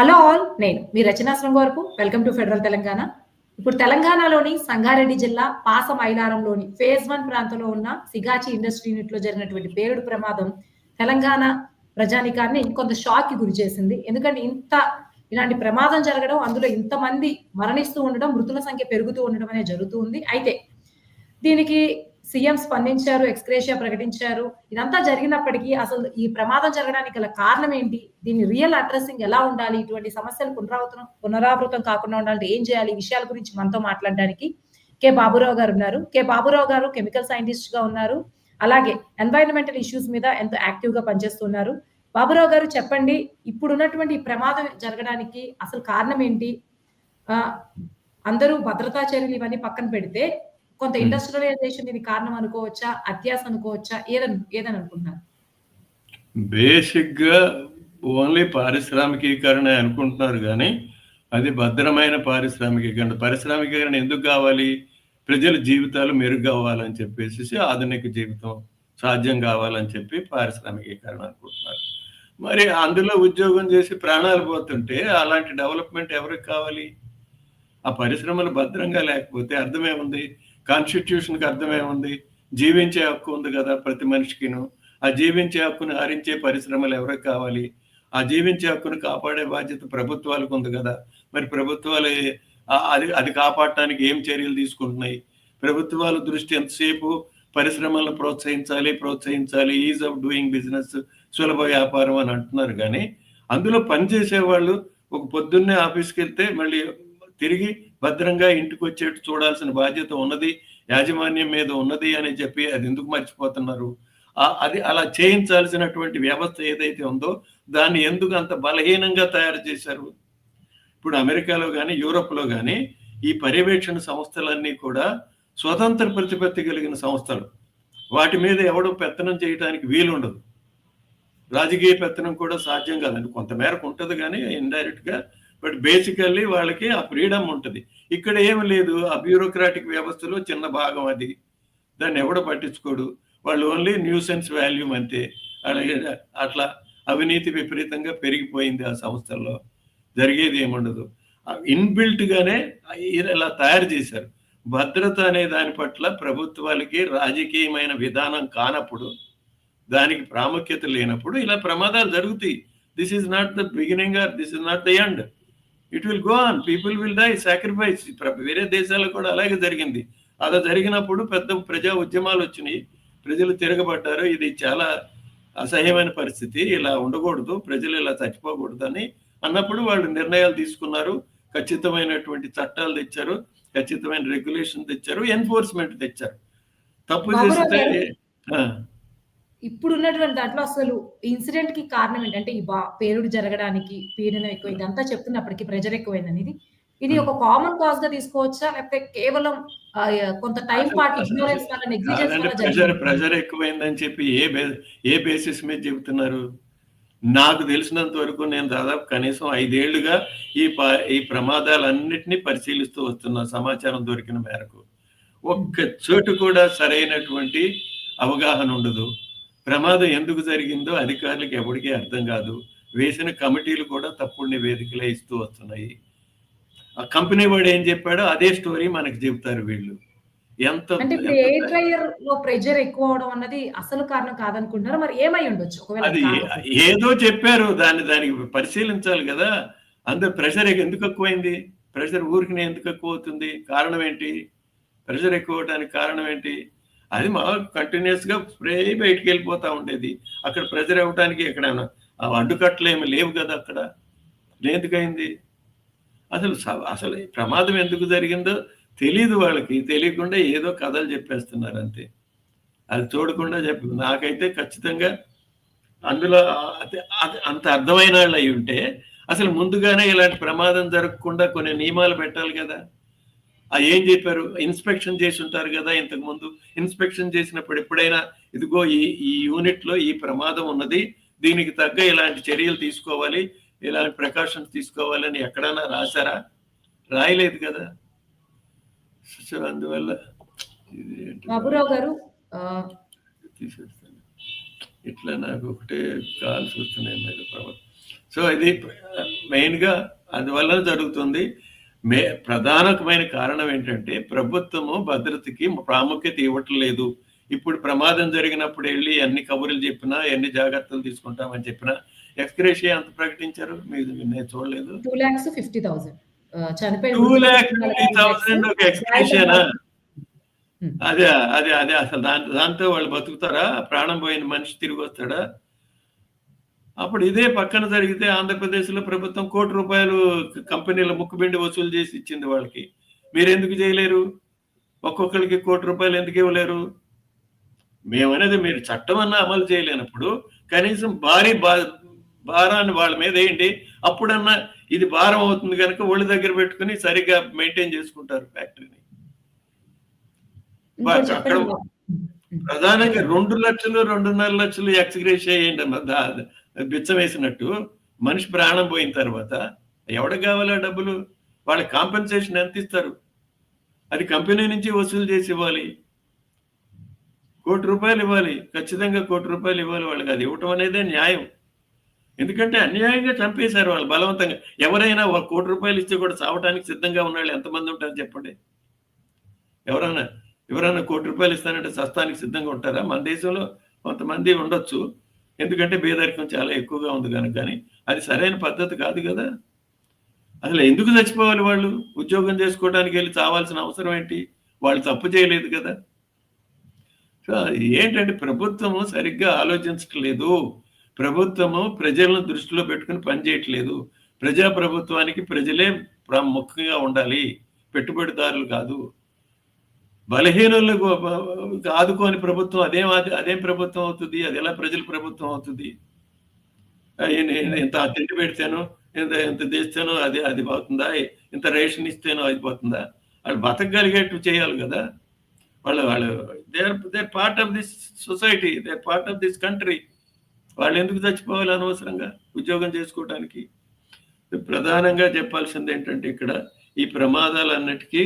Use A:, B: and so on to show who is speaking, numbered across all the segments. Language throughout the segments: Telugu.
A: హలో ఆల్ నేను మీ రచనా వరకు వెల్కమ్ టు ఫెడరల్ తెలంగాణ. ఇప్పుడు తెలంగాణలోని సంగారెడ్డి జిల్లా పాస మైలారంలోని ఫేజ్ వన్ ప్రాంతంలో ఉన్న సిగాచి ఇండస్ట్రీ యూనిట్లో జరిగినటువంటి పేరుడు ప్రమాదం తెలంగాణ ప్రజానికాన్ని కొంత షాక్కి గురి చేసింది. ఎందుకంటే ఇంత ఇలాంటి ప్రమాదం జరగడం అందులో ఇంతమంది మరణిస్తూ ఉండడం మృతుల సంఖ్య పెరుగుతూ ఉండడం అనేది జరుగుతూ ఉంది. అయితే దీనికి సీఎం స్పందించారు ఎక్స్క్రేషియా ప్రకటించారు. ఇదంతా జరిగినప్పటికీ అసలు ఈ ప్రమాదం జరగడానికి గల కారణం ఏంటి? దీన్ని రియల్ అడ్రస్సింగ్ ఎలా ఉండాలి? ఇటువంటి సమస్యలు పునరావృతం పునరావృతం కాకుండా ఉండాలంటే ఏం చేయాలి? ఈ విషయాల గురించి మనతో మాట్లాడడానికి కే బాబురావు గారు ఉన్నారు. కే బాబురావు గారు కెమికల్ సైంటిస్ట్గా ఉన్నారు. అలాగే ఎన్వైరన్మెంటల్ ఇష్యూస్ మీద ఎంతో యాక్టివ్గా పనిచేస్తున్నారు. బాబురావు గారు చెప్పండి ఇప్పుడు ఉన్నటువంటి ప్రమాదం జరగడానికి అసలు కారణం ఏంటి? అందరూ భద్రతా చర్యలు ఇవన్నీ పక్కన పెడితే కొంత
B: Hmm.
A: ఇండస్ట్రియలైజేషన్ ఇది కారణం అనుకోవచ్చా? అత్యాస అనుకోవచ్చా? ఏదని ఏదని అనుకుంటున్నారు?
B: బేసిక్గా ఓన్లీ పారిశ్రామికీకరణ అనుకుంటున్నారు కానీ అది భద్రమైన పారిశ్రామికీకరణ. పారిశ్రామికీకరణ ఎందుకు కావాలి? ప్రజల జీవితాలు మెరుగు కావాలని చెప్పేసి ఆధునిక జీవితం సాధ్యం కావాలని చెప్పి పారిశ్రామికీకరణ అనుకుంటున్నారు. మరి అందులో ఉద్యోగం చేసి ప్రాణాలు పోతుంటే అలాంటి డెవలప్మెంట్ ఎవరికి కావాలి? ఆ పరిశ్రమలు భద్రంగా లేకపోతే అర్థమేముంది కాన్స్టిట్యూషన్కి అర్థమేముంది జీవించే హక్కు ఉంది కదా ప్రతి మనిషికిను. ఆ జీవించే హక్కును హరించే పరిశ్రమలు ఎవరికి కావాలి? ఆ జీవించే హక్కును కాపాడే బాధ్యత ప్రభుత్వాలకు ఉంది కదా. మరి ప్రభుత్వాలు అది అది కాపాడటానికి ఏం చర్యలు తీసుకుంటున్నాయి? ప్రభుత్వాల దృష్టి ఎంతసేపు పరిశ్రమలను ప్రోత్సహించాలి ప్రోత్సహించాలి ఈజ్ ఆఫ్ డూయింగ్ బిజినెస్ సులభ వ్యాపారం అని అంటున్నారు కానీ అందులో పనిచేసే వాళ్ళు ఒక పొద్దున్నే ఆఫీస్కి వెళ్తే మళ్ళీ తిరిగి భద్రంగా ఇంటికి వచ్చేట్టు చూడాల్సిన బాధ్యత ఉన్నది యాజమాన్యం మీద ఉన్నది అని చెప్పి అది ఎందుకు మర్చిపోతున్నారు? అది అలా చేయించాల్సినటువంటి వ్యవస్థ ఏదైతే ఉందో దాన్ని ఎందుకు అంత బలహీనంగా తయారు చేశారు? ఇప్పుడు అమెరికాలో కానీ యూరోప్లో కానీ ఈ పర్యవేక్షణ సంస్థలన్నీ కూడా స్వతంత్ర ప్రతిపత్తి కలిగిన సంస్థలు. వాటి మీద ఎవడో పెత్తనం చేయడానికి వీలుండదు. రాజకీయ పెత్తనం కూడా సాధ్యం కాదండి. కొంతమేరకు ఉంటుంది కానీ ఇండైరెక్ట్గా బట్ బేసికల్లీ వాళ్ళకి ఆ ఫ్రీడమ్ ఉంటుంది. ఇక్కడ ఏమి లేదు ఆ బ్యూరోక్రాటిక్ వ్యవస్థలో చిన్న భాగం అది. దాన్ని ఎవడు పట్టించుకోడు. వాళ్ళు ఓన్లీ న్యూసెన్స్ వాల్యూ అంతే. అలాగే అట్లా అవినీతి విపరీతంగా పెరిగిపోయింది ఆ సంస్థల్లో. జరిగేది ఏముండదు. ఇన్బిల్ట్గానే ఇలా తయారు చేశారు. భద్రత అనే దాని పట్ల ప్రభుత్వాలకి రాజకీయమైన విధానం కానప్పుడు దానికి ప్రాముఖ్యత లేనప్పుడు ఇలా ప్రమాదాలు జరుగుతాయి. This is not the beginning or this is not the end it will go on people will die sacrifice వేరే దేశాల్లో కూడా అలాగే జరిగింది. అలా జరిగినప్పుడు పెద్ద ప్రజా ఉద్యమాలు వచ్చినాయి. ప్రజలు తిరగబడ్డారు. ఇది చాలా అసహ్యమైన పరిస్థితి. ఇలా ఉండకూడదు. ప్రజలు ఇలా చచ్చిపోకూడదు అని అన్నప్పుడు వాళ్ళు నిర్ణయాలు తీసుకున్నారు. ఖచ్చితమైనటువంటి చట్టాలు తెచ్చారు. ఖచ్చితమైన రెగ్యులేషన్ తెచ్చారు. ఎన్ఫోర్స్మెంట్ తెచ్చారు. తప్పు చేస్తే
A: ఇప్పుడు ఉన్నటువంటి దాంట్లో అసలు ఇన్సిడెంట్కి కారణం ఏంటంటే ఈ బా పేలుడు జరగడానికి పీడనం ఎక్కువ ఇదంతా చెప్తున్నప్పటికీ ప్రెజర్ ఎక్కువైంది ఇది ఇది ఒక కామన్ కాజ్గా తీసుకోవచ్చా? లేకపోతే కేవలం కొంత టైం పాటు ఇగ్నోరెన్స్ వల్ల
B: ప్రెషర్ ఎక్కువైందని చెప్పి ఏ ఏ బేసిస్ మీద చెబుతున్నారు? నాకు తెలిసినంత వరకు నేను దాదాపు కనీసం ఐదేళ్ళుగా ఈ ఈ ప్రమాదాలన్నిటినీ పరిశీలిస్తూ వస్తున్నా సమాచారం దొరికిన మేరకు ఒక్క చోటు కూడా సరైనటువంటి అవగాహన ఉండదు. ప్రమాదం ఎందుకు జరిగిందో అధికారులకు ఎవరికీ అర్థం కాదు. వేసిన కమిటీలు కూడా తప్పుడు నివేదికలే ఇస్తూ వస్తున్నాయి. ఆ కంపెనీ వాడు ఏం చెప్పాడో అదే స్టోరీ మనకు చెబుతారు వీళ్ళు. ఎంత
A: ప్రెజర్ ఎక్కువ అవడం అన్నది అసలు కారణం కాదనుకుంటున్నారు? మరి ఏమై ఉండొచ్చు?
B: అది? ఏదో చెప్పారు దాన్ని దానికి పరిశీలించాలి కదా. అందరు ప్రెషర్ ఎందుకు ఎక్కువైంది? ప్రెషర్ ఊరికి ఎందుకు ఎక్కువ అవుతుంది? కారణం ఏంటి? ప్రెషర్ ఎక్కువ అవడానికి కారణం ఏంటి? అది మా కంటిన్యూస్గా స్ప్రే బయటికి వెళ్ళిపోతా ఉండేది. అక్కడ ప్రెజర్ అవ్వడానికి ఎక్కడైనా. అడ్డుకట్లు ఏమి లేవు కదా అక్కడ. ఎందుకైంది? అసలు అసలు ప్రమాదం ఎందుకు జరిగిందో తెలియదు వాళ్ళకి. తెలియకుండా ఏదో కథలు చెప్పేస్తున్నారు అంతే. అది చూడకుండా చెప్పు నాకైతే ఖచ్చితంగా అందులో అంత అర్థమైన వాళ్ళు అయి ఉంటే అసలు ముందుగానే ఇలాంటి ప్రమాదం జరగకుండా కొన్ని నియమాలు పెట్టాలి కదా. ఆ ఏం చెప్పారు? ఇన్స్పెక్షన్ చేసి ఉంటారు కదా ఇంతకు ముందు ఇన్స్పెక్షన్ చేసినప్పుడు ఎప్పుడైనా ఇదిగో ఈ ఈ యూనిట్లో ఈ ప్రమాదం ఉన్నది దీనికి తగ్గ ఇలాంటి చర్యలు తీసుకోవాలి ఇలాంటి ప్రికాషన్స్ తీసుకోవాలని ఎక్కడైనా రాశారా? రాయలేదు కదా. సో అందువల్ల
A: బాబురావు గారు
B: తీసేస్తాను. ఇట్లా నాకు ఒకటే కాల్స్ వస్తున్నాయి మీద సో ఇది మెయిన్గా అందువల్ల జరుగుతుంది. మే ప్రధానమైన కారణం ఏంటంటే ప్రభుత్వము భద్రతకి ప్రాముఖ్యత ఇవ్వటం లేదు ఇప్పుడు ప్రమాదం జరిగినప్పుడు వెళ్ళి ఎన్ని కబుర్లు చెప్పినా ఎన్ని జాగ్రత్తలు తీసుకుంటామని చెప్పినా ఎక్స్గ్రేషియా ఎంత ప్రకటించారు? మీరు నేను చూడలేదు.
A: Two lakhs fifty thousand. చనిపోయిన
B: టూ ల్యాక్ ఫిఫ్టీ థౌసండ్ ఒక ఎక్స్గ్రేషియానా. అదే అదే అదే అసలు దాంతో దాంతో వాళ్ళు బతుకుతారా? ప్రాణం పోయిన మనిషి తిరిగి వస్తాడా? అప్పుడు ఇదే పక్కన జరిగితే ఆంధ్రప్రదేశ్లో ప్రభుత్వం కోటి రూపాయలు కంపెనీల ముక్కుబిండి వసూలు చేసి ఇచ్చింది వాళ్ళకి. మీరు ఎందుకు చేయలేరు? ఒక్కొక్కరికి కోటి రూపాయలు ఎందుకు ఇవ్వలేరు? మేమనేది మీరు చట్టం అన్నా అమలు చేయలేనప్పుడు కనీసం భారీ భారాన్ని వాళ్ళ మీద వేయండి. అప్పుడన్నా ఇది భారం అవుతుంది కనుక ఒళ్ళు దగ్గర పెట్టుకుని సరిగ్గా మెయింటైన్ చేసుకుంటారు ఫ్యాక్టరీని. అక్కడ. ప్రధానంగా రెండు లక్షలు రెండున్నర లక్షలు ఎక్స్గ్రేస్ చేయండి అన్న బిచ్చవేసినట్టు బిచ్చం వేసినట్టు మనిషి ప్రాణం పోయిన తర్వాత ఎవడికి కావాలా డబ్బులు? వాళ్ళ కాంపెన్సేషన్ ఎంత ఇస్తారు? అది కంపెనీ నుంచి వసూలు చేసి ఇవ్వాలి. కోటి రూపాయలు ఇవ్వాలి. ఖచ్చితంగా కోటి రూపాయలు ఇవ్వాలి వాళ్ళకి. అది ఇవ్వటం అనేదే న్యాయం. ఎందుకంటే అన్యాయంగా చంపేశారు వాళ్ళు బలవంతంగా. ఎవరైనా ఒక కోటి రూపాయలు ఇస్తే కూడా చావటానికి సిద్ధంగా ఉన్నాళ్ళు ఎంతమంది ఉంటారు చెప్పండి? ఎవరైనా ఎవరైనా కోటి రూపాయలు ఇస్తానంటే సస్తానికి సిద్ధంగా ఉంటారా? మన దేశంలో కొంతమంది ఉండొచ్చు. ఎందుకంటే పేదరికం చాలా ఎక్కువగా ఉంది కనుక కానీ అది సరైన పద్ధతి కాదు కదా. అసలు ఎందుకు చచ్చిపోవాలి వాళ్ళు? ఉద్యోగం చేసుకోవడానికి వెళ్ళి చావాల్సిన అవసరం ఏంటి? వాళ్ళు తప్పు చేయలేదు కదా. సో ఏంటంటే ప్రభుత్వము సరిగ్గా ఆలోచించట్లేదు. ప్రభుత్వము ప్రజలను దృష్టిలో పెట్టుకుని పనిచేయట్లేదు ప్రజా ప్రభుత్వానికి ప్రజలే ముఖ్యంగా ఉండాలి. పెట్టుబడిదారులు కాదు. బలహీనులకు ఆదుకోని ప్రభుత్వం అదేం అదేం ప్రభుత్వం అవుతుంది అది ఎలా ప్రజల ప్రభుత్వం అవుతుంది? నేను- ఇంత తిండి పెడితేనో ఇంత ఇంత తెస్తేనో అది అది పోతుందా? ఇంత రేషన్ ఇస్తేనో అది పోతుందా? వాళ్ళు బతకగలిగేట్టు చేయాలి కదా. వాళ్ళు వాళ్ళు they they part of this society they part of this country వాళ్ళు ఎందుకు చచ్చిపోవాలి అనవసరంగా ఉద్యోగం చేసుకోవడానికి ప్రధానంగా చెప్పాల్సింది ఏంటంటే ఇక్కడ ఈ ప్రమాదాలన్నిటికీ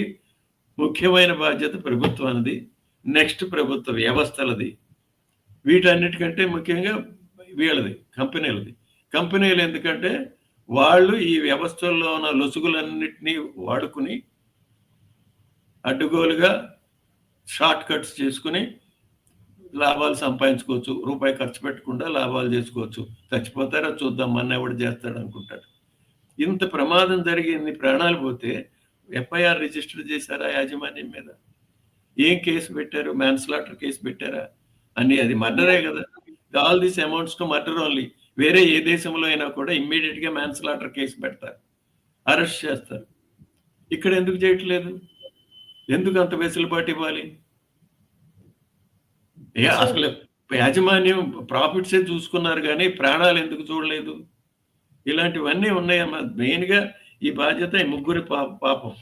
B: ముఖ్యమైన బాధ్యత ప్రభుత్వానిది నెక్స్ట్ ప్రభుత్వ వ్యవస్థలది. వీటన్నిటికంటే ముఖ్యంగా వీళ్ళది కంపెనీలది. కంపెనీలు ఎందుకంటే వాళ్ళు ఈ వ్యవస్థల్లో ఉన్న లొసుగులన్నిటినీ వాడుకుని అడ్డుగోలుగా షార్ట్ కట్స్ చేసుకుని లాభాలు సంపాదించుకోవచ్చు రూపాయి ఖర్చు పెట్టకుండా లాభాలు చేసుకోవచ్చు. చచ్చిపోతారా చూద్దాం మన ఎవడు చేస్తాడు అనుకుంటాడు ఇంత ప్రమాదం జరిగి ఇన్ని ప్రాణాలు పోతే ఎఫ్ఐఆర్ రిజిస్టర్ చేశారా యాజమాన్యం మీద? ఏం కేసు పెట్టారు? మ్యాన్స్లాటర్ కేసు పెట్టారా? అని అది మర్డరే కదా. All these amounts to murder only వేరే ఏ దేశంలో అయినా కూడా ఇమ్మీడియట్గా మ్యాన్స్లాటర్ కేసు పెడతారు. అరెస్ట్ చేస్తారు. ఇక్కడ ఎందుకు చేయట్లేదు? ఎందుకు అంత వెసులుబాటు ఇవ్వాలి? ఏ అసలు యాజమాన్యం ప్రాఫిట్సే చూసుకున్నారు కానీ ప్రాణాలు ఎందుకు చూడలేదు? ఇలాంటివన్నీ ఉన్నాయమ్మా. మెయిన్గా ఈ బాధ్యత ఈ ముగ్గురి పాపం.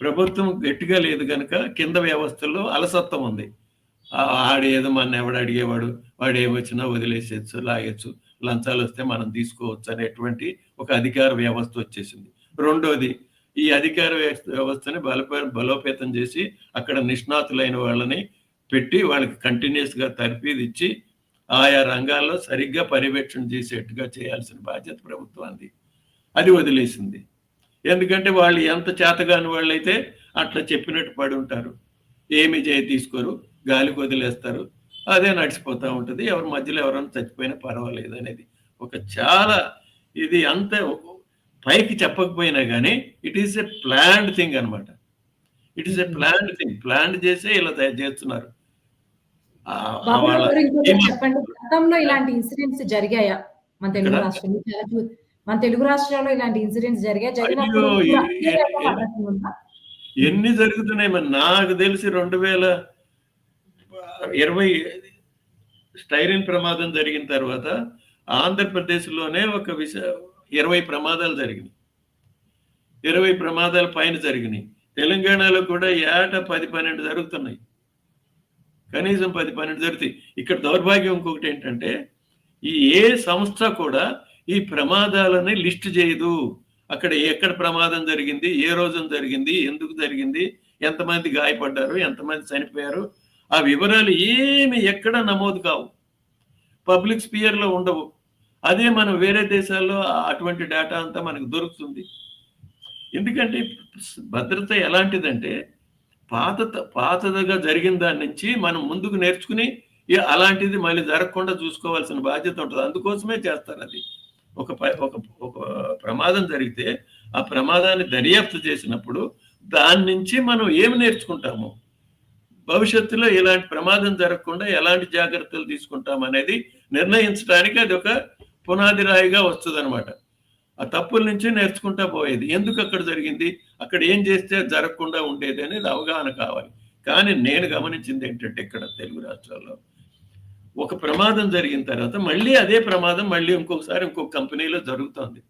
B: ప్రభుత్వం గట్టిగా లేదు కనుక కింద వ్యవస్థల్లో అలసత్వం ఉంది. ఆడేదో మన ఎవడు అడిగేవాడు వాడు ఏమొచ్చినా వదిలేసేయచ్చు లాగచ్చు లంచాలు వస్తే మనం తీసుకోవచ్చు అనేటువంటి ఒక అధికార వ్యవస్థ వచ్చేసింది. రెండోది ఈ అధికార వ్యవస్థ- వ్యవస్థని బలప బలోపేతం చేసి అక్కడ నిష్ణాతులైన వాళ్ళని పెట్టి వాళ్ళకి కంటిన్యూస్గా తర్ఫీదు ఇచ్చి ఆయా రంగాల్లో సరిగ్గా పర్యవేక్షణ చేసేట్టుగా చేయాల్సిన బాధ్యత ప్రభుత్వానికి అది వదిలేసింది. ఎందుకంటే వాళ్ళు ఎంత చేతగాని వాళ్ళైతే అట్లా చెప్పినట్టు పడి ఉంటారు. ఏమి చేయ తీసుకోరు గాలికి వదిలేస్తారు అదే నడిచిపోతూ ఉంటుంది. ఎవరి మధ్యలో ఎవరైనా చచ్చిపోయినా పర్వాలేదు అనేది. ఒక చాలా ఇది అంత పైకి చెప్పకపోయినా కానీ it is a planned thing అన్నమాట. It is a planned thing plan చేసే ఇలా తయారు చేస్తున్నారు.
A: చెప్పండి? గతంలో ఇలాంటి ఇన్సిడెంట్స్ జరిగాయా? మన తెలుగు? రాష్ట్రంలో. మన తెలుగు రాష్ట్రాల్లో ఇలాంటి ఇన్సిడెంట్స్ జరిగాయి. జరిగినప్పుడు?
B: ఎన్ని జరుగుతున్నాయి మరి? నాకు తెలిసి రెండు వేల ఇరవై స్టైరిన్ ప్రమాదం జరిగిన తర్వాత ఆంధ్రప్రదేశ్లోనే ఒక విష ఇరవై ప్రమాదాలు జరిగినాయి. ఇరవై ప్రమాదాల పైన జరిగినాయి. తెలంగాణలో కూడా ఏటా పది పన్నెండు జరుగుతున్నాయి. కనీసం పది పన్నెండు జరుగుతాయి. ఇక్కడ దౌర్భాగ్యం ఇంకొకటి ఏంటంటే ఈ ఏ సంస్థ కూడా ఈ ప్రమాదాలని లిస్ట్ చేయదు. అక్కడ ఎక్కడ ప్రమాదం జరిగింది ఏ రోజున జరిగింది ఎందుకు జరిగింది ఎంతమంది గాయపడ్డారు ఎంతమంది చనిపోయారు ఆ వివరాలు ఏమి ఎక్కడ నమోదు కావు. పబ్లిక్ స్పియర్లో ఉండవు. అదే మనం వేరే దేశాల్లో అటువంటి డేటా అంతా మనకు దొరుకుతుంది. ఎందుకంటే భద్రత ఎలాంటిదంటే పాత పాతదిగా జరిగిన దాని నుంచి మనం ముందుకు నేర్చుకుని అలాంటిది మళ్ళీ జరగకుండా చూసుకోవాల్సిన బాధ్యత ఉంటుంది. అందుకోసమే చేస్తారు అది. ఒక ఒక ఒక ప్రమాదం జరిగితే ఆ ప్రమాదాన్ని దర్యాప్తు చేసినప్పుడు దాని నుంచి మనం ఏమి నేర్చుకుంటాము? భవిష్యత్తులో ఇలాంటి ప్రమాదం జరగకుండా ఎలాంటి జాగ్రత్తలు తీసుకుంటాం అనేది నిర్ణయించడానికి అది ఒక పునాది రాయిగా వస్తుంది ఆ తప్పుల నుంచి నేర్చుకుంటా పోయేది. ఎందుకు అక్కడ జరిగింది? అక్కడ ఏం చేస్తే జరగకుండా ఉండేది అనేది అవగాహన కావాలి. కానీ నేను గమనించింది ఏంటంటే ఇక్కడ తెలుగు రాష్ట్రాల్లో ఒక ప్రమాదం జరిగిన తర్వాత మళ్ళీ అదే ప్రమాదం మళ్ళీ ఇంకొకసారి ఇంకొక కంపెనీలో జరుగుతుంది.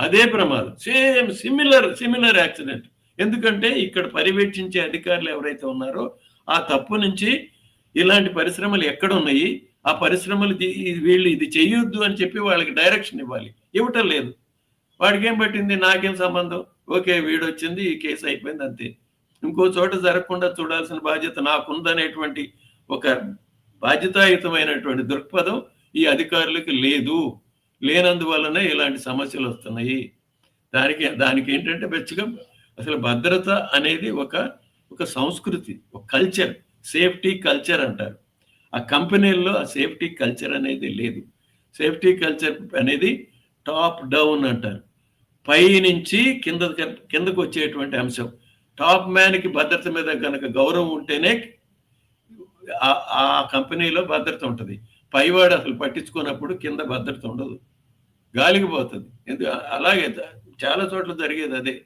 B: అదే ప్రమాదం. Same similar similar accident. ఎందుకంటే ఇక్కడ పర్యవేక్షించే అధికారులు ఎవరైతే ఉన్నారో ఆ తప్పు నుంచి ఇలాంటి పరిశ్రమలు ఎక్కడ ఉన్నాయి? ఆ పరిశ్రమలు వీళ్ళు ఇది చేయొద్దు అని చెప్పి వాళ్ళకి డైరెక్షన్ ఇవ్వాలి. ఇవ్వటం లేదు. వాడికి ఏం పట్టింది? నాకేం సంబంధం? ఓకే వీడు వచ్చింది ఈ కేసు అయిపోయింది అంతే. ఇంకో చోట జరగకుండా చూడాల్సిన బాధ్యత నాకుందనేటువంటి ఒక బాధ్యతాయుతమైనటువంటి దృక్పథం ఈ అధికారులకు లేదు. లేనందువల్లనే ఇలాంటి సమస్యలు వస్తున్నాయి. దానికి దానికి ఏంటంటే బెచ్చగా అసలు భద్రత అనేది ఒక ఒక సంస్కృతి ఒక కల్చర్ సేఫ్టీ కల్చర్ అంటారు. ఆ కంపెనీల్లో ఆ సేఫ్టీ కల్చర్ అనేది లేదు. సేఫ్టీ కల్చర్ అనేది టాప్ డౌన్ అంటారు. పై నుంచి కింద కిందకు వచ్చేటువంటి అంశం. టాప్ మ్యాన్కి భద్రత మీద కనుక గౌరవం ఉంటేనే ఆ- కంపెనీలో భద్రత ఉంటుంది. పైవాడు అసలు పట్టించుకున్నప్పుడు కింద భద్రత ఉండదు. గాలికి పోతుంది. ఎందుకు అలాగే చాలా చోట్ల జరిగేది అదే.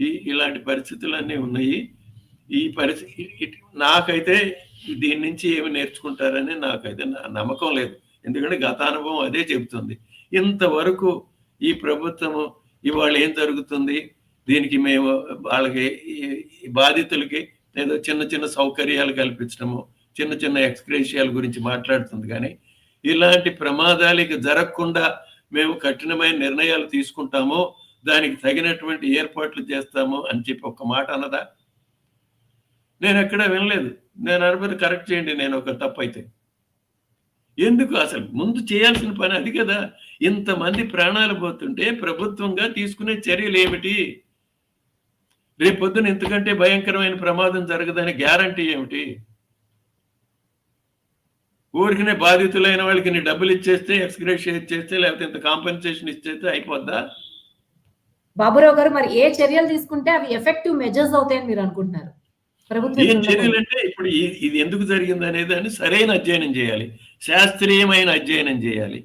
B: ఈ ఇలాంటి పరిస్థితులన్నీ ఉన్నాయి. ఈ పరిస్థితి నాకైతే దీని నుంచి ఏమి నేర్చుకుంటారని నాకైతే నా- నమ్మకం లేదు. ఎందుకంటే గత అనుభవం అదే చెబుతుంది. ఇంతవరకు ఈ ప్రభుత్వము ఇవాళ ఏం జరుగుతుంది? దీనికి మేము వాళ్ళకి బాధితులకి ఏదో చిన్న చిన్న సౌకర్యాలు కల్పించడము చిన్న చిన్న ఎక్స్క్రేషియాల గురించి మాట్లాడుతుంది. కానీ ఇలాంటి ప్రమాదాలకి జరగకుండా మేము కఠినమైన నిర్ణయాలు తీసుకుంటాము దానికి తగినటువంటి ఏర్పాట్లు చేస్తాము అని చెప్పి ఒక మాట అన్నదా? నేను ఎక్కడ వినలేదు. నేను అనుమతి కరెక్ట్ చేయండి నేను ఒక తప్పు అయితే ఎందుకు అసలు? ముందు చేయాల్సిన పని అది కదా. ఇంతమంది ప్రాణాలు పోతుంటే ప్రభుత్వంగా తీసుకునే చర్యలు ఏమిటి? రేపొద్దున ఇంతకంటే భయంకరమైన ప్రమాదం జరగదని గ్యారంటీ ఏమిటి? ఊరికినే బాధితులైన వాళ్ళకి నీ డబ్బులు ఇచ్చేస్తే ఎక్స్గ్రేషియా ఇచ్చేస్తే లేకపోతే ఇంత కాంపెన్సేషన్ ఇచ్చేస్తే అయిపోద్దా?
A: బాబురావు గారు మరి ఏ చర్యలు తీసుకుంటే అవి ఎఫెక్టివ్ మెజర్స్ అవుతాయని మీరు అనుకుంటున్నారు?
B: ఏం చర్యలు అంటే ఇప్పుడు ఇది ఎందుకు జరిగింది అనేది అని సరైన అధ్యయనం చేయాలి. శాస్త్రీయమైన అధ్యయనం చేయాలి.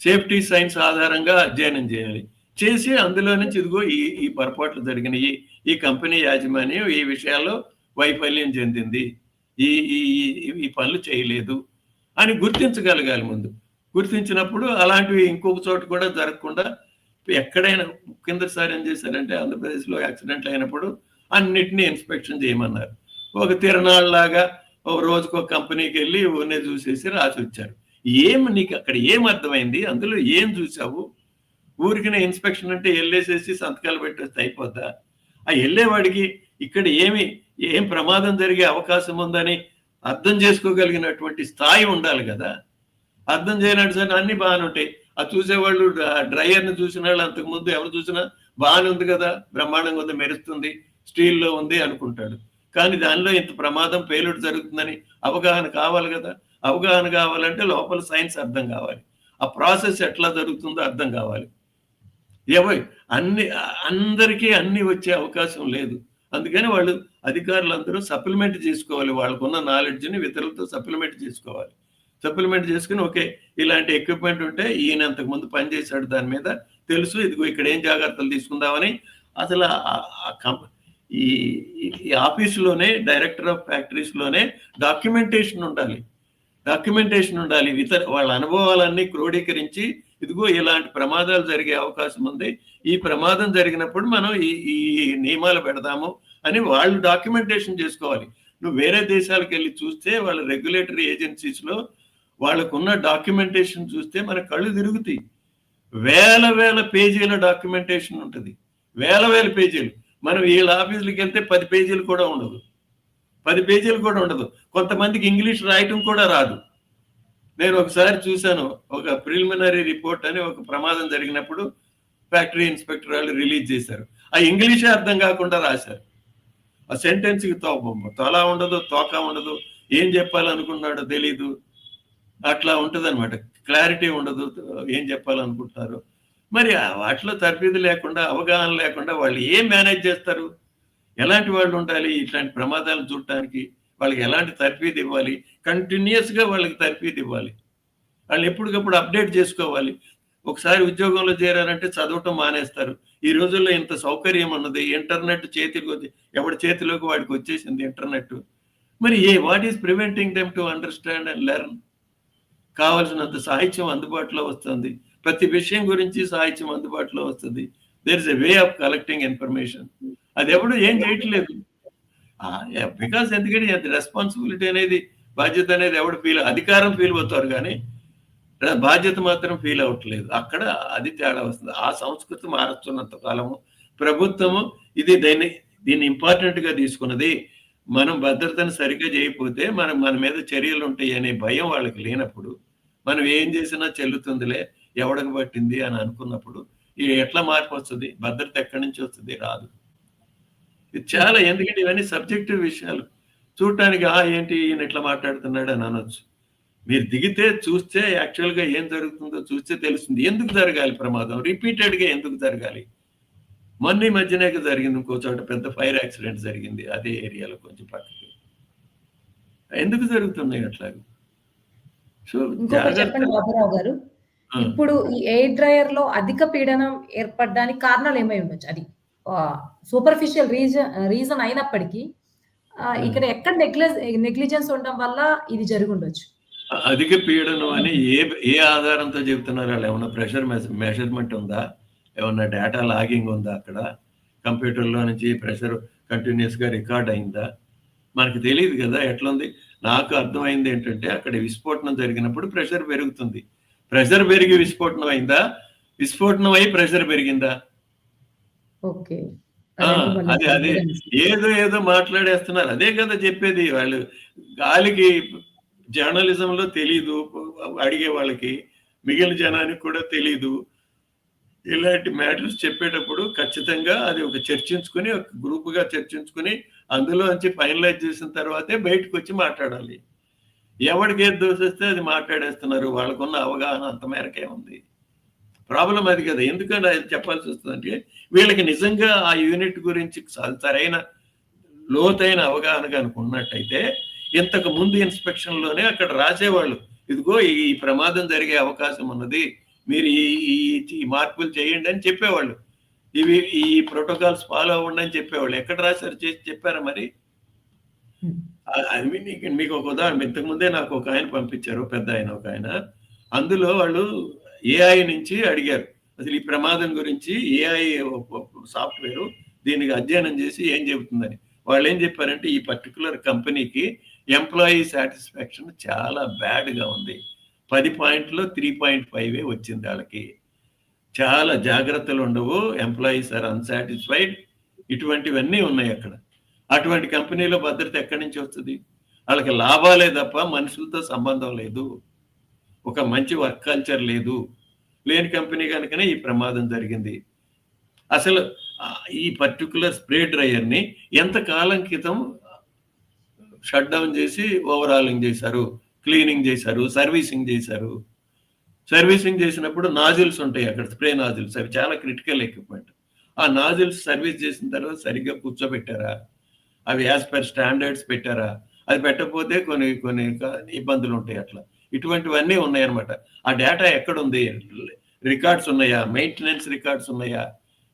B: సేఫ్టీ సైన్స్ ఆధారంగా అధ్యయనం చేయాలి. చేసి అందులో నుంచి ఇదిగో ఈ ఈ పొరపాట్లు జరిగినాయి. ఈ కంపెనీ యాజమాన్యం ఈ విషయాల్లో వైఫల్యం చెందింది. ఈ ఈ ఈ- ఈ పనులు చేయలేదు అని గుర్తించగలగాలి ముందు. గుర్తించినప్పుడు అలాంటివి ఇంకొక చోట కూడా జరగకుండా ఎక్కడైనా కిందసారి ఏం చేశారంటే ఆంధ్రప్రదేశ్లో యాక్సిడెంట్లు అయినప్పుడు అన్నిటినీ ఇన్స్పెక్షన్ చేయమన్నారు. ఒక తిరణాళ్ళలాగా ఒక రోజుకు ఒక కంపెనీకి వెళ్ళి ఊరినే చూసేసి రాసి వచ్చారు. ఏం నీకు అక్కడ ఏం అర్థమైంది? అందులో ఏం చూసావు? ఊరికినే ఇన్స్పెక్షన్ అంటే వెళ్ళేసేసి సంతకాలు పెట్టేస్తే అయిపోద్దా? ఆ వెళ్ళేవాడికి ఇక్కడ ఏమి ఏం ప్రమాదం జరిగే అవకాశం ఉందని అర్థం చేసుకోగలిగినటువంటి స్థాయి ఉండాలి కదా. అర్థం చేయనట్టు సరే అన్ని బాగానే ఉంటాయి. ఆ చూసేవాళ్ళు డ్రైయర్ని చూసిన వాళ్ళు అంతకు ముందు ఎవరు చూసినా బాగానే ఉంది కదా బ్రహ్మాండంగా ఉంది మెరుస్తుంది స్టీల్లో ఉంది అనుకుంటాడు. కానీ దానిలో ఇంత ప్రమాదం పేలుడు జరుగుతుందని అవగాహన కావాలి కదా. అవగాహన కావాలంటే లోపల సైన్స్ అర్థం కావాలి. ఆ ప్రాసెస్ ఎట్లా జరుగుతుందో అర్థం కావాలి. ఏమో అన్ని అందరికీ అన్ని వచ్చే అవకాశం లేదు. అందుకని వాళ్ళు అధికారులందరూ సప్లిమెంట్ చేసుకోవాలి. వాళ్ళకున్న నాలెడ్జ్ని ఇతరులతో సప్లిమెంట్ చేసుకోవాలి. సప్లిమెంట్ చేసుకుని ఓకే ఇలాంటి ఎక్విప్మెంట్ ఉంటే ఈయన అంతకుముందు పనిచేశాడు దాని మీద తెలుసు. ఇదిగో ఇక్కడ ఏం జాగ్రత్తలు తీసుకుందామని. అసలు ఈ- ఈ ఆఫీసులోనే డైరెక్టర్ ఆఫ్ ఫ్యాక్టరీస్లోనే డాక్యుమెంటేషన్ ఉండాలి. డాక్యుమెంటేషన్ ఉండాలి. ఇతర వాళ్ళ అనుభవాలన్నీ క్రోడీకరించి ఇదిగో ఇలాంటి ప్రమాదాలు జరిగే అవకాశం ఉంది. ఈ ప్రమాదం జరిగినప్పుడు మనం ఈ ఈ నియమాలు పెడదాము అని వాళ్ళు డాక్యుమెంటేషన్ చేసుకోవాలి. నువ్వు వేరే దేశాలకు వెళ్ళి చూస్తే వాళ్ళ రెగ్యులేటరీ ఏజెన్సీస్లో వాళ్ళకున్న డాక్యుమెంటేషన్ చూస్తే మన కళ్ళు తిరుగుతాయి. వేల వేల పేజీల డాక్యుమెంటేషన్ ఉంటుంది. వేల వేల పేజీలు. మనం వీళ్ళ ఆఫీసులకు వెళ్తే పది పేజీలు కూడా ఉండదు. పది పేజీలు కూడా ఉండదు. కొంతమందికి ఇంగ్లీష్ రాయటం కూడా రాదు. నేను ఒకసారి చూశాను. ఒక ప్రిలిమినరీ రిపోర్ట్ అని ఒక ప్రమాదం జరిగినప్పుడు ఫ్యాక్టరీ ఇన్స్పెక్టర్ వాళ్ళు రిలీజ్ చేశారు. ఆ ఇంగ్లీషే అర్థం కాకుండా రాశారు. ఆ సెంటెన్స్కి తో తల ఉండదు తోక ఉండదు ఏం చెప్పాలనుకున్నాడో తెలీదు. అట్లా ఉంటుందన్నమాట. క్లారిటీ ఉండదు ఏం చెప్పాలనుకుంటున్నారు. మరి వాటిలో తరబీదు లేకుండా అవగాహన లేకుండా వాళ్ళు ఏం మేనేజ్ చేస్తారు? ఎలాంటి వాళ్ళు ఉండాలి ఇట్లాంటి ప్రమాదాలు చూడటానికి? వాళ్ళకి ఎలాంటి తర్ఫీదు ఇవ్వాలి? కంటిన్యూస్గా వాళ్ళకి తర్ఫీదు ఇవ్వాలి. వాళ్ళు ఎప్పటికప్పుడు అప్డేట్ చేసుకోవాలి. ఒకసారి ఉద్యోగంలో చేరారంటే చదవటం మానేస్తారు. ఈ రోజుల్లో ఇంత సౌకర్యం ఉన్నది ఇంటర్నెట్ చేతికి వచ్చి- ఎవడి చేతిలోకి వాడికి వచ్చేసింది ఇంటర్నెట్ మరి ఏ what is preventing them to understand and learn కావలసినంత సాహిత్యం అందుబాటులో వస్తుంది. ప్రతి విషయం గురించి సాహిత్యం అందుబాటులో వస్తుంది. There is a way of collecting information అది ఎవడు ఏం చేయట్లేదు. బికాస్ ఎందుకంటే అది రెస్పాన్సిబిలిటీ అనేది బాధ్యత అనేది ఎవడు ఫీల్ అధికారం ఫీల్ అవుతారు కానీ బాధ్యత మాత్రం ఫీల్ అవ్వట్లేదు. అక్కడ అది తేడా వస్తుంది. ఆ సంస్కృతి మారుస్తున్నంత కాలము ప్రభుత్వము ఇది దీన్ని దీన్ని ఇంపార్టెంట్గా తీసుకున్నది. మనం భద్రతను సరిగ్గా చేయకపోతే మనం మన మీద చర్యలు ఉంటాయి అనే భయం వాళ్ళకి లేనప్పుడు మనం ఏం చేసినా చెల్లుతుందిలే ఎవడకు పట్టింది అని అనుకున్నప్పుడు ఇది ఎట్లా మార్పు వస్తుంది? భద్రత ఎక్కడి నుంచి వస్తుంది? రాదు. ఇది చాలా ఎందుకంటే ఇవన్నీ సబ్జెక్టివ్ విషయాలు. చూడటానికి ఆ ఏంటి ఈయన ఎట్లా మాట్లాడుతున్నాడు అని అనొచ్చు. మీరు దిగితే చూస్తే యాక్చువల్గా ఏం జరుగుతుందో చూస్తే తెలుస్తుంది. ఎందుకు జరగాలి ప్రమాదం? రిపీటెడ్గా ఎందుకు జరగాలి? మొన్న ఈ మధ్యనే జరిగింది ఇంకో చోట పెద్ద ఫైర్ యాక్సిడెంట్ జరిగింది అదే ఏరియాలో కొంచెం పక్కకి. ఎందుకు జరుగుతున్నాయి అట్లా సో
A: ఇంకొకటి చెప్పండి బాబురావు గారు. ఇప్పుడు ఈ ఎయిర్ డ్రైయర్లో అధిక పీడనం ఏర్పడడానికి కారణాలు ఏమై ఉండొచ్చు? అది సూపర్ఫిషియల్ రీజన్ రీజన్ అయినప్పటికీ ఆ, ఇక్కడ ఎక్కడ నెగ్లెజ్ నెగ్లిజెన్స్ ఉండడం వల్ల ఇది జరిగి ఉండొచ్చు
B: అధిక పీడనం అని ఏ ఏ ఆధారంతో చెబుతున్నారు వాళ్ళు ఏమన్నా ప్రెషర్ మెజర్మెంట్ ఉందా? ఏమన్నా డేటా లాగింగ్ ఉందా అక్కడ? కంప్యూటర్లో నుంచి ప్రెషర్ కంటిన్యూస్గా రికార్డ్ అయిందా? మనకి తెలియదు కదా ఎట్లుంది? నాకు అర్థమైంది ఏంటంటే అక్కడ విస్ఫోటనం జరిగినప్పుడు ప్రెషర్ పెరుగుతుంది. ప్రెషర్ పెరిగి విస్ఫోటనం అయిందా? విస్ఫోటనం అయి ప్రెషర్ పెరిగిందా?
A: ఓకే.
B: అదే, అదే. ఏదో ఏదో మాట్లాడేస్తున్నారు. అదే కదా చెప్పేది వాళ్ళు. గాలికి జర్నలిజంలో తెలీదు అడిగే వాళ్ళకి. మిగిలిన జనానికి కూడా తెలీదు. ఇలాంటి మ్యాటర్స్ చెప్పేటప్పుడు ఖచ్చితంగా అది ఒక చర్చించుకుని ఒక గ్రూప్గా చర్చించుకుని అందులో నుంచి ఫైనలైజ్ చేసిన తర్వాతే బయటకు వచ్చి మాట్లాడాలి. ఎవరికి ఏది దోషిస్తే అది మాట్లాడేస్తున్నారు. వాళ్ళకున్న అవగాహన అంత మేరకే ఉంది. ప్రాబ్లం అది కదా. ఎందుకంటే అది చెప్పాల్సి వస్తుందంటే వీళ్ళకి నిజంగా ఆ యూనిట్ గురించి స- సరైన లోతైన అవగాహన కనుక ఉన్నట్టయితే ఇంతకు ముందు ఇన్స్పెక్షన్లోనే అక్కడ రాసేవాళ్ళు ఇదిగో ఈ ప్రమాదం జరిగే అవకాశం ఉన్నది మీరు ఈ ఈ- మార్పులు చేయండి అని చెప్పేవాళ్ళు. ఇవి ఈ ప్రోటోకాల్స్ ఫాలో అవ్వండి అని చెప్పేవాళ్ళు. ఎక్కడ రాశారు చేసి చెప్పారా మరి? మీకు మీకు ఒక ఉదాహరణ. ఇంతకుముందే నాకు ఒక ఆయన పంపించారు పెద్ద ఆయన ఒక ఆయన. అందులో వాళ్ళు ఏఐ నుంచి అడిగారు. అసలు ఈ ప్రమాదం గురించి ఏఐ సాఫ్ట్వేర్ దీనికి అధ్యయనం చేసి ఏం చెబుతుందని. వాళ్ళు ఏం చెప్పారంటే ఈ పర్టికులర్ కంపెనీకి ఎంప్లాయీ సాటిస్ఫాక్షన్ చాలా బ్యాడ్గా ఉంది. పది పాయింట్లో త్రీ పాయింట్ ఫైవ్ వచ్చింది వాళ్ళకి. చాలా జాగ్రత్తలు ఉండవు. ఎంప్లాయీస్ ఆర్ అన్సాటిస్ఫైడ్ ఇటువంటివన్నీ ఉన్నాయి అక్కడ. అటువంటి కంపెనీలో భద్రత ఎక్కడి నుంచి వస్తుంది? వాళ్ళకి లాభాలే తప్ప మనుషులతో సంబంధం లేదు. ఒక మంచి వర్క్ కల్చర్ లేదు. లేని కంపెనీ కనుకనే ఈ ప్రమాదం జరిగింది. అసలు ఈ పర్టికులర్ స్ప్రే డ్రయర్ని ఎంత కాలం క్రితం షట్ డౌన్ చేసి ఓవరాలింగ్ చేశారు క్లీనింగ్ చేశారు సర్వీసింగ్ చేశారు. సర్వీసింగ్ చేసినప్పుడు నాజిల్స్ ఉంటాయి అక్కడ స్ప్రే నాజిల్స్ అవి చాలా క్రిటికల్ ఎక్విప్మెంట్ ఆ నాజిల్స్ సర్వీస్ చేసిన తర్వాత సరిగ్గా కూర్చోబెట్టారా? అవి యాజ్ పర్ స్టాండర్డ్స్ పెట్టారా? అది పెట్టకపోతే కొన్ని కొన్ని ఇబ్బందులు ఉంటాయి అట్లా. ఇటువంటివన్నీ ఉన్నాయన్నమాట. ఆ డేటా ఎక్కడుంది? రికార్డ్స్ ఉన్నాయా? మెయింటెనెన్స్ రికార్డ్స్ ఉన్నాయా?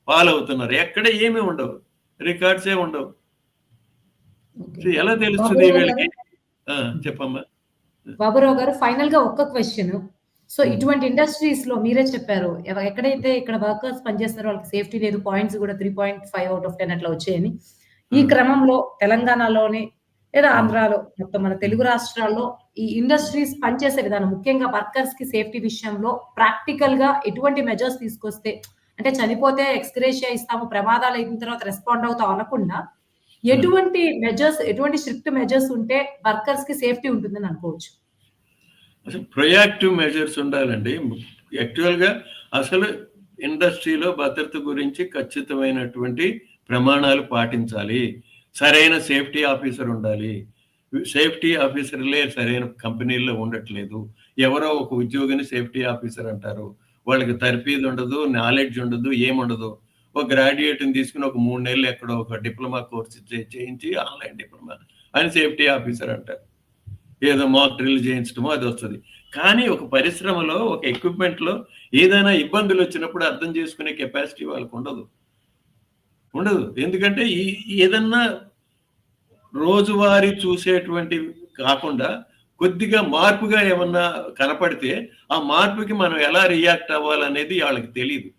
B: ఫాలో అవుతున్నారు. ఎక్కడ ఏమీ ఉండవు. రికార్డ్సే ఉండవు. ఎలా తెలుస్తుంది వీళ్ళకి? చెప్పమ్మా.
A: బాబురావు గారు ఫైనల్గా ఒక్క క్వశ్చన్ సో
B: Hmm.
A: ఇటువంటి ఇండస్ట్రీస్లో మీరే చెప్పారు. ఎక్కడైతే ఇక్కడ వర్కర్స్ పనిచేస్తున్నారో వాళ్ళకి సేఫ్టీ లేదు పాయింట్స్ కూడా three point five out of ten అట్లా వచ్చాయని. ఈ
B: Hmm.
A: క్రమంలో తెలంగాణలోని లేదా. ఆంధ్రాలో మొత్తం మన తెలుగు రాష్ట్రాల్లో ఈ ఇండస్ట్రీస్ పనిచేసే విధానం ముఖ్యంగా వర్కర్స్కి సేఫ్టీ విషయంలో ప్రాక్టికల్గా ఎటువంటి మెజర్స్ తీసుకొస్తే అంటే చనిపోతే ఎక్స్గ్రేషియా ఇస్తాము ప్రమాదాలు అయిన తర్వాత రెస్పాండ్ అవుతాం అనకుండా ఎటువంటి మెజర్స్ ఎటువంటి స్ట్రిక్ట్ మెజర్స్ ఉంటే వర్కర్స్కి సేఫ్టీ ఉంటుందని అనుకోవచ్చు.
B: ప్రొయాక్టివ్ మెజర్స్ ఉండాలండి. యాక్చువల్గా అసలు ఇండస్ట్రీలో భద్రత గురించి ఖచ్చితమైనటువంటి ప్రమాణాలు పాటించాలి. సరైన సేఫ్టీ ఆఫీసర్ ఉండాలి. సేఫ్టీ ఆఫీసర్లే సరైన కంపెనీల్లో ఉండట్లేదు. ఎవరో ఒక ఉద్యోగిని సేఫ్టీ ఆఫీసర్ అంటారు. వాళ్ళకి తర్ఫీదు ఉండదు నాలెడ్జ్ ఉండదు ఏముండదు. ఒక గ్రాడ్యుయేట్ని తీసుకుని ఒక మూడు నెలలు ఎక్కడో ఒక డిప్లొమా కోర్స్ చేయించి ఆన్లైన్ డిప్లొమా అని సేఫ్టీ ఆఫీసర్ అంటారు. ఏదో మాక్ డ్రిల్ చేయించడమో అది వస్తుంది. కానీ ఒక పరిశ్రమలో ఒక ఎక్విప్మెంట్లో ఏదైనా ఇబ్బందులు వచ్చినప్పుడు అర్థం చేసుకునే కెపాసిటీ వాళ్ళకు ఉండదు. ఉండదు. ఎందుకంటే ఈ ఏదన్నా రోజువారీ చూసేటువంటి కాకుండా కొద్దిగా మార్పుగా ఏమన్నా కనపడితే ఆ మార్పుకి మనం ఎలా రియాక్ట్ అవ్వాలనేది వాళ్ళకి తెలియదు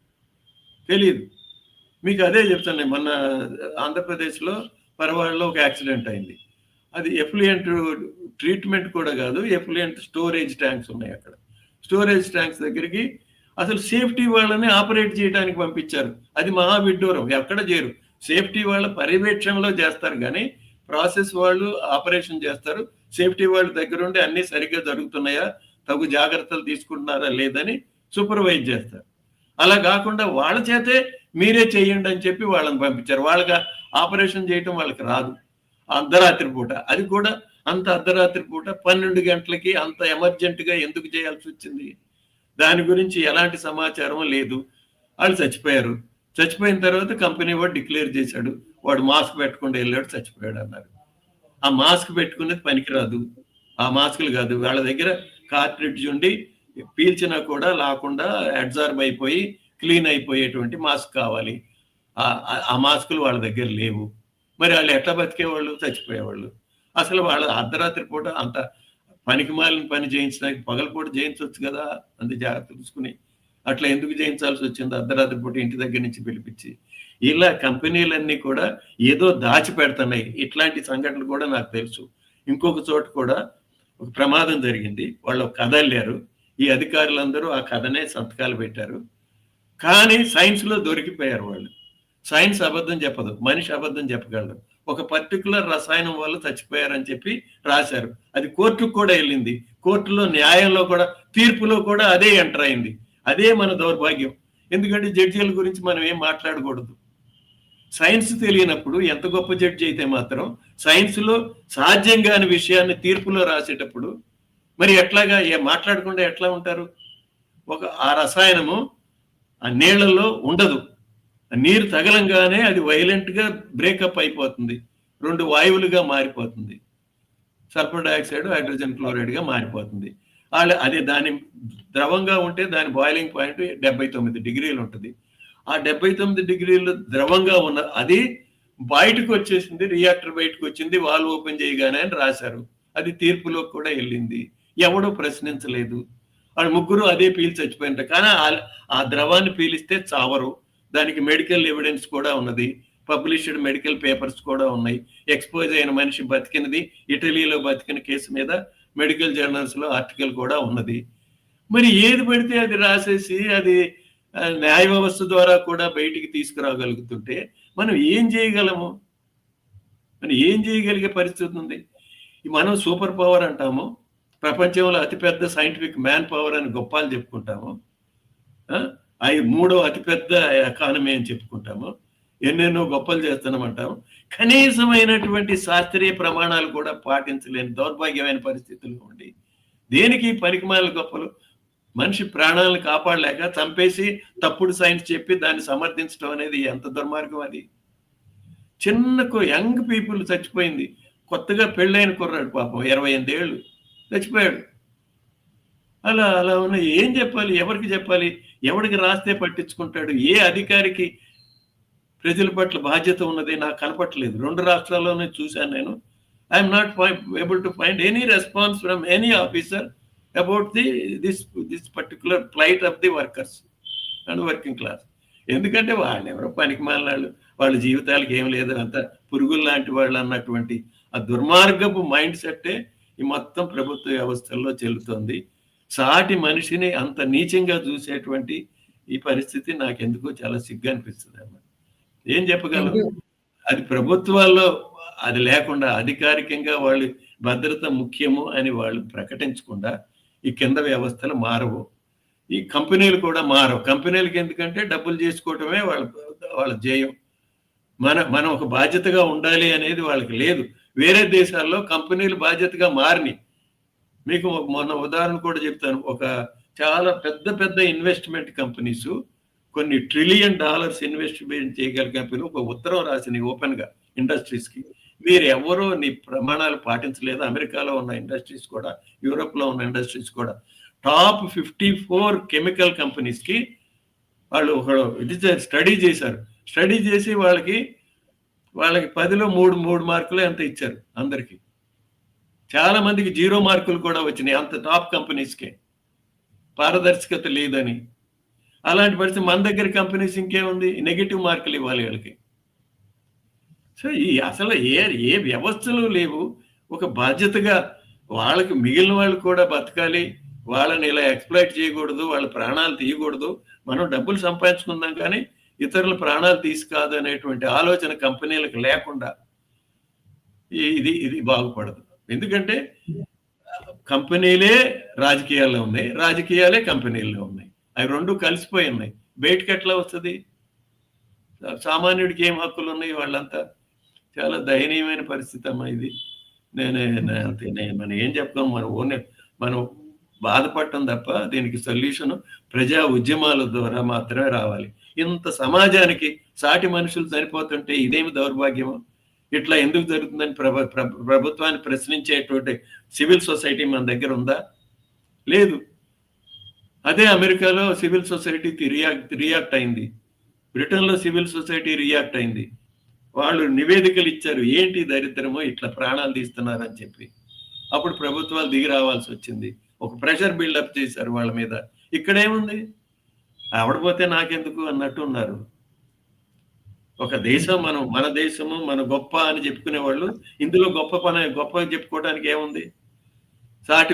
B: తెలియదు మీకు అదే చెప్తాను మొన్న ఆంధ్రప్రదేశ్లో పరవాడలో ఒక యాక్సిడెంట్ అయింది. అది ఎఫ్లియంట్ ట్రీట్మెంట్ కూడా కాదు ఎఫ్లియంట్ స్టోరేజ్ ట్యాంక్స్ ఉన్నాయి అక్కడ. స్టోరేజ్ ట్యాంక్స్ దగ్గరికి అసలు సేఫ్టీ వాళ్ళని ఆపరేట్ చేయడానికి పంపించారు. అది మహా విడ్డూరం ఎక్కడ చేయరు సేఫ్టీ వాళ్ళ పర్యవేక్షణలో చేస్తారు కానీ ప్రాసెస్ వాళ్ళు ఆపరేషన్ చేస్తారు. సేఫ్టీ వాళ్ళ దగ్గర ఉండి అన్ని సరిగ్గా జరుగుతున్నాయా? తగు జాగ్రత్తలు తీసుకుంటున్నారా? లేదని సూపర్వైజ్ చేస్తారు. అలా కాకుండా వాళ్ళ చేతే మీరే చేయండి అని చెప్పి వాళ్ళని పంపించారు. వాళ్ళకి ఆపరేషన్ చేయటం వాళ్ళకి రాదు. అర్ధరాత్రి పూట. అది కూడా అంత అర్ధరాత్రి పూట. పన్నెండు గంటలకి అంత ఎమర్జెంట్గా ఎందుకు చేయాల్సి వచ్చింది? దాని గురించి ఎలాంటి సమాచారం లేదు. వాళ్ళు చచ్చిపోయారు. చచ్చిపోయిన తర్వాత కంపెనీ వాడు డిక్లేర్ చేశాడు. వాడు మాస్క్ పెట్టకుండా వెళ్ళాడు చచ్చిపోయాడు అన్నారు. ఆ మాస్క్ పెట్టుకునేది పనికిరాదు. ఆ మాస్కులు కాదు. వాళ్ళ దగ్గర కార్ట్రిడ్జ్ ఉండి పీల్చినా కూడా లేకుండా అడ్జార్బ్ అయిపోయి క్లీన్ అయిపోయేటువంటి మాస్క్ కావాలి. ఆ మాస్కులు వాళ్ళ దగ్గర లేవు. మరి వాళ్ళు ఎట్లా బతికేవాళ్ళు? చచ్చిపోయేవాళ్ళు. అసలు వాళ్ళ అర్ధరాత్రి పూట అంత పనికి మాలిన పని చేయించడానికి పగలపూట చేయించవచ్చు కదా? అంత జాగ్రత్త చూసుకుని అట్లా ఎందుకు చేయించాల్సి వచ్చింది అర్ధరాత్రి పూట ఇంటి దగ్గర నుంచి పిలిపించి ఇలా కంపెనీలన్నీ కూడా ఏదో దాచిపెడుతున్నాయి. ఇట్లాంటి సంఘటనలు కూడా నాకు తెలుసు. ఇంకొక చోట కూడా ఒక ప్రమాదం జరిగింది. వాళ్ళు కథ ఈ అధికారులందరూ ఆ కథనే సంతకాలు పెట్టారు. కానీ సైన్స్లో దొరికిపోయారు వాళ్ళు. సైన్స్ అబద్ధం చెప్పదు. మనిషి అబద్ధం చెప్పగలరు ఒక పర్టికులర్ రసాయనం వల్ల చచ్చిపోయారని చెప్పి రాశారు. అది కోర్టుకు కూడా వెళ్ళింది. కోర్టులో న్యాయంలో కూడా తీర్పులో కూడా అదే ఎంటర్ అయింది. అదే మన దౌర్భాగ్యం. ఎందుకంటే జడ్జీల గురించి మనం ఏం మాట్లాడకూడదు. సైన్స్ తెలియనప్పుడు ఎంత గొప్ప జడ్జి అయితే మాత్రం సైన్స్లో సాధ్యం కాని విషయాన్ని తీర్పులో రాసేటప్పుడు మరి ఎట్లాగా ఏ మాట్లాడకుండా ఎట్లా ఉంటారు? ఒక ఆ రసాయనము ఆ నీళ్ళలో ఉండదు. నీరు తగలంగానే అది వైలెంట్గా బ్రేకప్ అయిపోతుంది. రెండు వాయువులుగా మారిపోతుంది. సల్ఫర్ డైఆక్సైడ్ హైడ్రోజన్ క్లోరైడ్గా మారిపోతుంది. వాళ్ళు అది దాని ద్రవంగా ఉంటే దాని బాయిలింగ్ పాయింట్ డెబ్బై తొమ్మిది డిగ్రీలు ఉంటుంది. ఆ డెబ్బై తొమ్మిది డిగ్రీలు ద్రవంగా ఉన్న అది బయటకు వచ్చేసింది రియాక్టర్ బయటకు వచ్చింది వాల్ ఓపెన్ చేయగానే అని రాశారు. అది తీర్పులో కూడా వెళ్ళింది. ఎవడో ప్రశ్నించలేదు. వాళ్ళు ముగ్గురు అదే పీల్చి చచ్చిపోయినారు కానీ ఆ ద్రవాన్ని పీలిస్తే చావరు. దానికి మెడికల్ ఎవిడెన్స్ కూడా ఉన్నది. పబ్లిష్డ్ మెడికల్ పేపర్స్ కూడా ఉన్నాయి. ఎక్స్పోజ్ అయిన మనిషి బతికినది ఇటలీలో బతికిన కేసు మీద మెడికల్ జర్నల్స్లో ఆర్టికల్ కూడా ఉన్నది. మరి ఏది పడితే అది రాసేసి అది న్యాయ వ్యవస్థ ద్వారా కూడా బయటికి తీసుకురాగలుగుతుంటే మనం ఏం చేయగలము? మనం ఏం చేయగలిగే పరిస్థితి ఉంది? మనం సూపర్ పవర్ అంటాము ప్రపంచంలో అతిపెద్ద సైంటిఫిక్ మ్యాన్ పవర్ అని గొప్పలు చెప్పుకుంటాము అవి మూడో అతిపెద్ద ఎకానమీ అని చెప్పుకుంటాము ఎన్నెన్నో గొప్పలు చేస్తున్నామంటాము. కనీసమైనటువంటి శాస్త్రీయ ప్రమాణాలు కూడా పాటించలేని దౌర్భాగ్యమైన పరిస్థితుల్లో ఉండి దేనికి పరికమాల గొప్పలు? మనిషి ప్రాణాలను కాపాడలేక చంపేసి తప్పుడు సైన్స్ చెప్పి దాన్ని సమర్థించడం అనేది ఎంత దుర్మార్గం అది? చిన్న యంగ్ పీపుల్ చచ్చిపోయింది. కొత్తగా పెళ్ళైన కుర్రాడు పాపం ఇరవై ఎనిమిది ఏళ్ళు చచ్చిపోయాడు. అలా అలా ఉన్న ఏం చెప్పాలి? ఎవరికి చెప్పాలి? ఎవరికి రాస్తే పట్టించుకుంటాడు? ఏ అధికారికి ప్రజల పట్ల బాధ్యత ఉన్నది నాకు కనపట్లేదు రెండు రాష్ట్రాల్లోనే చూశాను నేను. I'm not able to find any response from any officer about the this this particular plight of the workers and working class ఎందుకంటే వాళ్ళు ఎవరో పనికి మాలినాళ్ళు వాళ్ళ జీవితాలకు ఏం లేదు అంత పురుగులు లాంటి వాళ్ళు అన్నటువంటి ఆ దుర్మార్గపు మైండ్ సెట్టే ఈ మొత్తం ప్రభుత్వ వ్యవస్థల్లో చెల్లుతోంది. సాటి మనిషిని అంత నీచంగా చూసేటువంటి ఈ పరిస్థితి నాకు ఎందుకో చాలా సిగ్గు అనిపిస్తుంది అన్నమాట. ఏం చెప్పగలం? అది ప్రభుత్వాల్లో అది లేకుండా అధికారికంగా వాళ్ళు భద్రత ముఖ్యము అని వాళ్ళు ప్రకటించకుండా ఈ కింద వ్యవస్థలు మారవు. ఈ కంపెనీలు కూడా మారవు. కంపెనీలకి ఎందుకంటే డబ్బులు చేసుకోవటమే వాళ్ళ వాళ్ళ ధ్యేయం. మన మనం ఒక బాధ్యతగా ఉండాలి అనేది వాళ్ళకి లేదు. వేరే దేశాల్లో కంపెనీలు బాధ్యతగా మారినాయి. మీకు మొన్న ఉదాహరణ కూడా చెప్తాను. ఒక చాలా పెద్ద పెద్ద ఇన్వెస్ట్మెంట్ కంపెనీస్ కొన్ని ట్రిలియన్ డాలర్స్ ఇన్వెస్ట్మెంట్ చేయగల కంపెనీ ఒక ఉత్తరం రాసింది ఓపెన్గా ఇండస్ట్రీస్కి. మీరు ఎవరో నీ ప్రమాణాలు పాటించలేదు? అమెరికాలో ఉన్న ఇండస్ట్రీస్ కూడా యూరోప్లో ఉన్న ఇండస్ట్రీస్ కూడా. టాప్ ఫిఫ్టీ ఫోర్ కెమికల్ కంపెనీస్కి వాళ్ళు ఒక ఇది స్టడీ చేశారు. స్టడీ చేసి వాళ్ళకి వాళ్ళకి పదిలో మూడు మూడు మార్కులు ఎంత ఇచ్చారు అందరికి. చాలా మందికి జీరో మార్కులు కూడా వచ్చినాయి అంత టాప్ కంపెనీస్కే పారదర్శకత లేదని. అలాంటి పరిస్థితి మన దగ్గర కంపెనీస్ ఇంకేముంది? నెగిటివ్ మార్కులు ఇవ్వాలి వాళ్ళకి. సో ఈ అసలు ఏ ఏ వ్యవస్థలు లేవు. ఒక బాధ్యతగా వాళ్ళకి మిగిలిన వాళ్ళు కూడా బతకాలి. వాళ్ళని ఇలా ఎక్స్ప్లైట్ చేయకూడదు. వాళ్ళ ప్రాణాలు తీయకూడదు. మనం డబ్బులు సంపాదించుకుందాం కానీ ఇతరుల ప్రాణాలు తీసుకాదు అనేటువంటి ఆలోచన కంపెనీలకు లేకుండా ఇది ఇది బాగుపడదు. ఎందుకంటే కంపెనీలే రాజకీయాల్లో ఉన్నాయి. రాజకీయాలే కంపెనీల్లో ఉన్నాయి. అవి రెండు కలిసిపోయి ఉన్నాయి బయటకు ఎట్లా వస్తుంది? సామాన్యుడికి ఏం హక్కులు ఉన్నాయి వాళ్ళంతా చాలా దయనీయమైన పరిస్థితి అమ్మా ఇది. నేను మనం ఏం చెప్తాం మనం ఓన్ మనం బాధపడటం తప్ప దీనికి సొల్యూషన్ ప్రజా ఉద్యమాల ద్వారా మాత్రమే రావాలి. ఇంత సమాజానికి సాటి మనుషులు చనిపోతుంటే ఇదేమి దౌర్భాగ్యమో? ఇట్లా ఎందుకు జరుగుతుందని ప్రభ ప్రభ- ప్రభుత్వాన్ని ప్రశ్నించేటువంటి సివిల్ సొసైటీ మన దగ్గర ఉందా? లేదు. అదే అమెరికాలో సివిల్ సొసైటీ రియాక్ట్ రియాక్ట్ అయింది. బ్రిటన్లో సివిల్ సొసైటీ రియాక్ట్ అయింది. వాళ్ళు నివేదికలు ఇచ్చారు ఏంటి దరిద్రమో ఇట్లా ప్రాణాలు తీస్తున్నారని చెప్పి. అప్పుడు ప్రభుత్వాలు దిగి రావాల్సి వచ్చింది. ఒక ప్రెషర్ బిల్డప్ చేశారు వాళ్ళ మీద. ఇక్కడ ఏముంది ఆవిడపోతే నాకెందుకు అన్నట్టు ఉన్నారు. ఒక దేశం మనం మన దేశము మన గొప్ప అని చెప్పుకునే వాళ్ళు ఇందులో గొప్ప పని గొప్ప చెప్పుకోవడానికి ఏముంది? సాటి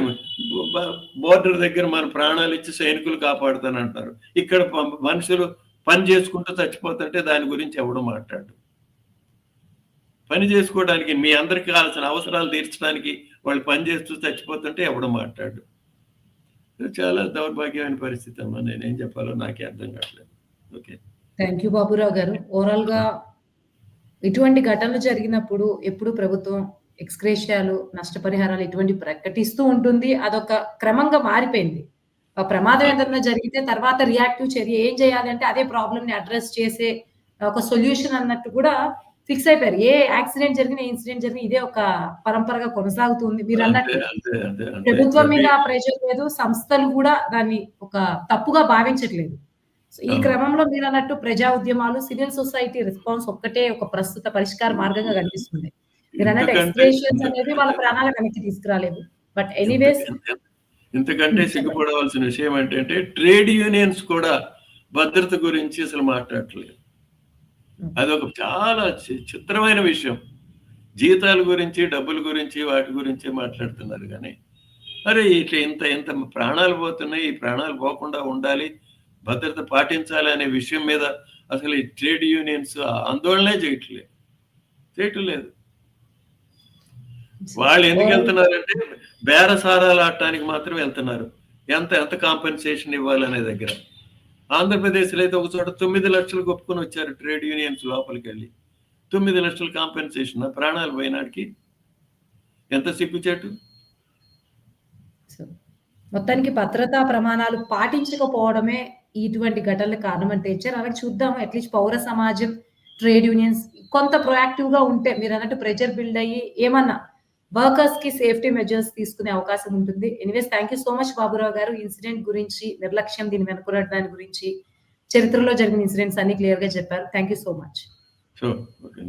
B: బోర్డర్ దగ్గర మన ప్రాణాలు ఇచ్చి సైనికులు కాపాడుతానంటారు. ఇక్కడ మనుషులు పని చేసుకుంటూ చచ్చిపోతుంటే దాని గురించి ఎవడు మాట్లాడు? పని చేసుకోవడానికి మీ అందరికి కావాల్సిన అవసరాలు తీర్చడానికి వాళ్ళు పని చేస్తూ చచ్చిపోతుంటే ఎవడు మాట్లాడు? చాలా దౌర్భాగ్యమైన పరిస్థితి అమ్మా. నేనేం చెప్పాలో నాకే అర్థం కావట్లేదు. ఓకే.
A: థ్యాంక్ యూ బాబురావు గారు. ఓవరాల్గా ఇటువంటి ఘటనలు జరిగినప్పుడు ఎప్పుడు ప్రభుత్వం ఎక్స్క్రేషియాలు నష్టపరిహారాలు ఇటువంటి ప్రకటిస్తూ ఉంటుంది. అదొక క్రమంగా మారిపోయింది. ఆ ప్రమాదం ఏదైనా జరిగితే తర్వాత రియాక్టివ్ చర్య ఏం చేయాలి అంటే అదే ప్రాబ్లమ్ని అడ్రస్ చేసే ఒక సొల్యూషన్ అన్నట్టు కూడా ఫిక్స్ అయిపోయారు. ఏ యాక్సిడెంట్ జరిగిన ఇన్సిడెంట్ జరిగిన ఇదే ఒక పరంపరగా కొనసాగుతుంది. మీరు అన్నట్టు ప్రభుత్వం మీద ప్రెషర్ లేదు. సంస్థలు కూడా దాన్ని ఒక తప్పుగా భావించట్లేదు. సో ఈ. క్రమంలో మీరు అన్నట్టు ప్రజా ఉద్యమాలు సివిల్ సొసైటీ రెస్పాన్స్ ఒక్కటే ఒక ప్రస్తుత పరిష్కార మార్గంగా కనిపిస్తుంది. మీరు అన్నట్టు
B: ఇంతకంటే-
A: ఎక్స్ప్రెషన్స్ అనేవి వాళ్ళ ప్రాణాల వెనక్కి తీసుకురాలేదు. బట్ ఎనీవేస్
B: ఇంత- ఇంతకంటే సిగ్గుపడవలసిన విషయం ఏంటంటే ట్రేడ్ యూనియన్స్ కూడా భద్రత గురించి అసలు మాట్లాడట్లేదు. అదొక చాలా చిత్రమైన విషయం. జీతాల గురించి డబ్బుల గురించి వాటి గురించి మాట్లాడుతున్నారు కానీ అరే ఇట్లా ఇంత ఇంత ప్రాణాలు పోతున్నాయి ఈ ప్రాణాలు పోకుండా ఉండాలి భద్రత పాటించాలి అనే విషయం మీద అసలు ఈ ట్రేడ్ యూనియన్స్ ఆందోళనే చేయట్లేదు. చేయటం లేదు వాళ్ళు ఎందుకు వెళ్తున్నారంటే బేరసారాలు ఆడటానికి మాత్రం వెళ్తున్నారు. ఎంత ఎంత కాంపెన్సేషన్ ఇవ్వాలనే దగ్గర? ఆంధ్రప్రదేశ్లో అయితే ఒక చోట తొమ్మిది లక్షలు ఒప్పుకొని వచ్చారు ట్రేడ్ యూనియన్స్ లోపలికి వెళ్ళి. తొమ్మిది లక్షల కాంపెన్సేషన్ ప్రాణాలు పోయినాడికి. ఎంత సిగ్గుచేటు
A: మొత్తానికి భద్రతా ప్రమాణాలు పాటించకపోవడమే ఇటువంటి ఘటనలకు కారణం అంటే ఇచ్చారు. అలాగే చూద్దాం అట్లీస్ట్ పౌర సమాజం ట్రేడ్ యూనియన్స్ కొంత ప్రొయాక్టివ్గా ఉంటే మీరు అన్నట్టు ప్రెజర్ బిల్డ్ అయ్యి ఏమన్నా వర్కర్స్కి సేఫ్టీ మెజర్స్ తీసుకునే అవకాశం ఉంటుంది. Anyways thank you so much Baburao garu. Incident గురించి నిర్లక్ష్యం దీని దాని గురించి చరిత్రలో జరిగిన ఇన్సిడెంట్స్ అన్ని క్లియర్గా చెప్పారు. Thank you so much
B: okay